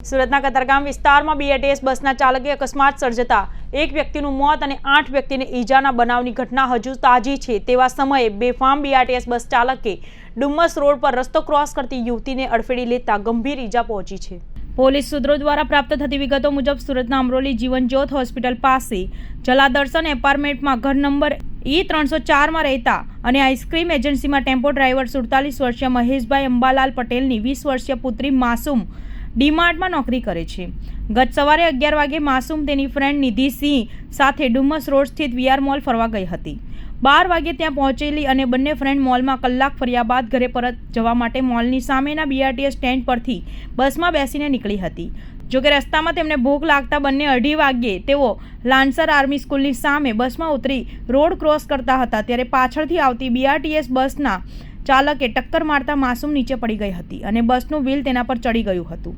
સુરતના કતારગામ વિસ્તારમાં બીએટીએસ બસના ચાલકે અકસ્માત સર્જતા એક વ્યક્તિનું મોત અને આઠ વ્યક્તિને ઈજાના બનાવની ઘટના હજુ તાજી છે તેવા સમયે બેફામ બીઆરટીએસ બસ ચાલકે ડુમ્મસ રોડ પર રસ્તો ક્રોસ કરતી યુવતીને અડફેડી લેતા ગંભીર ઈજા પહોંચી છે. પોલીસ સૂત્રો દ્વારા પ્રાપ્ત થતી વિગતો મુજબ સુરતના અમરોલી જીવનજ્યોત હોસ્પિટલ પાસે જલાદર્શન એપાર્ટમેન્ટમાં ઘર નંબર ઈ ત્રણસો ચારમાં રહેતા અને આઈસ્ક્રીમ એજન્સીમાં ટેમ્પો ડ્રાઈવર સુડતાલીસ વર્ષીય મહેશભાઈ અંબાલાલ પટેલની વીસ વર્ષીય પુત્રી માસૂમ ડીમાર્ટમાં નોકરી કરે છે. ગત સવારે અગિયાર વાગે માસૂમ તેની ફ્રેન્ડ નિધિ સિંહ સાથે ડુમ્મસ રોડ સ્થિત વીઆર મોલ ફરવા ગઈ હતી. બાર વાગે ત્યાં પહોંચેલી અને બંને ફ્રેન્ડ મોલમાં કલાક ફર્યા બાદ ઘરે પરત જવા માટે મોલની સામેના બીઆરટીએસ સ્ટેન્ડ પરથી બસમાં બેસીને નીકળી હતી. જોકે રસ્તામાં તેમને ભૂખ લાગતા બંને અઢી વાગ્યે તેઓ લાન્સર આર્મી સ્કૂલની સામે બસમાં ઉતરી રોડ ક્રોસ કરતા હતા, ત્યારે પાછળથી આવતી બીઆરટીએસ બસના ચાલકે ટક્કર મારતા માસૂમ નીચે પડી ગઈ હતી અને બસનું વ્હીલ તેના પર ચડી ગયું હતું.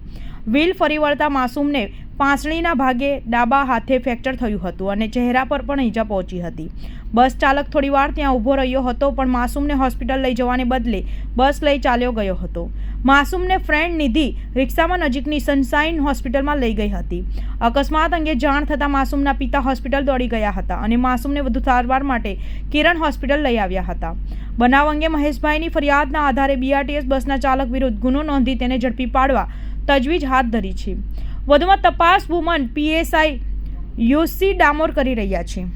વ્હીલ ફરી વળતા માસૂમને પાંસળીના ભાગે ડાબા હાથે ફ્રેક્ચર થયું હતું અને ચહેરા પર પણ ઈજા પહોંચી હતી. બસ ચાલક થોડીવાર ત્યાં ઊભો રહ્યો હતો, પણ માસૂમને હોસ્પિટલ લઈ જવાને બદલે બસ લઈ ચાલ્યો ગયો હતો. માસૂમને ફ્રેન્ડ નિધિ રિક્ષામાં નજીકની સનશાઇન હોસ્પિટલમાં લઈ ગઈ હતી. અકસ્માત અંગે જાણ થતાં માસૂમના પિતા હોસ્પિટલ દોડી ગયા હતા અને માસૂમને વધુ સારવાર માટે કિરણ હોસ્પિટલ લઈ આવ્યા હતા. બનાવ અંગે મહેશભાઈની ફરિયાદના આધારે બીઆરટીએસ બસના ચાલક વિરુદ્ધ ગુનો નોંધી તેને ઝડપી પાડવા તજવીજ હાથ ધરી છે. વધુમાં તપાસ વુમન પીએસઆઈ યુસી ડામોર કરી રહ્યા છે.